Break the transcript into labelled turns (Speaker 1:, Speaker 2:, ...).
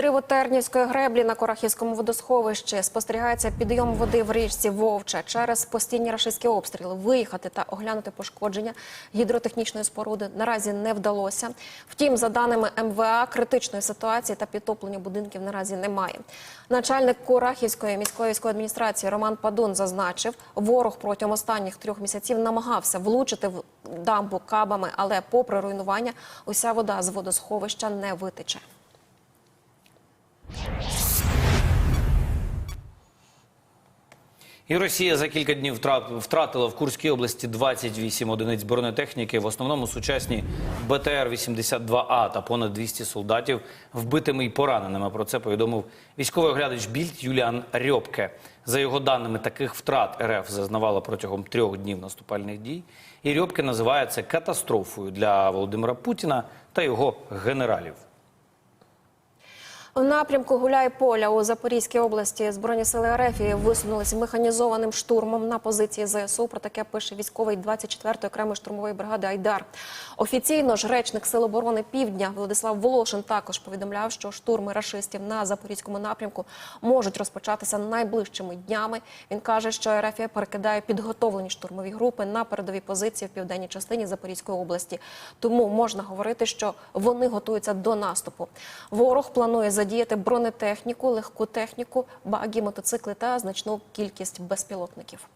Speaker 1: підриву Тернівської греблі на Корахівському водосховищі спостерігається підйом води в річці Вовча через постійні рашистські обстріли. Виїхати та оглянути пошкодження гідротехнічної споруди наразі не вдалося. Втім, за даними МВА, критичної ситуації та підтоплення будинків наразі немає. Начальник Курахівської міської військової адміністрації Роман Падун зазначив, ворог протягом останніх трьох місяців намагався влучити в дамбу кабами, але попри руйнування, уся вода з водосховища не витече.
Speaker 2: І Росія за кілька днів втра- втратила в Курській області 28 одиниць бронетехніки, в основному сучасні БТР-82А та понад 200 солдатів вбитими і пораненими. Про це повідомив військовий оглядач Більд Юліан Рьопке. За його даними, таких втрат РФ зазнавала протягом трьох днів наступальних дій. І Рьопке називає це катастрофою для Володимира Путіна та його генералів.
Speaker 1: У напрямку Гуляй-Поля у Запорізькій області Збройні сили РФ висунулися механізованим штурмом на позиції ЗСУ. Про таке пише військовий 24-ї окремої штурмової бригади Айдар. Офіційно ж речник Сил оборони Півдня Владислав Волошин також повідомляв, що штурми рашистів на запорізькому напрямку можуть розпочатися найближчими днями. Він каже, що РФ перекидає підготовлені штурмові групи на передові позиції в південній частині Запорізької області. Тому можна говорити, що вони готуються до наступу. Ворог планує задіяти бронетехніку, легку техніку, багі, мотоцикли та значну кількість безпілотників.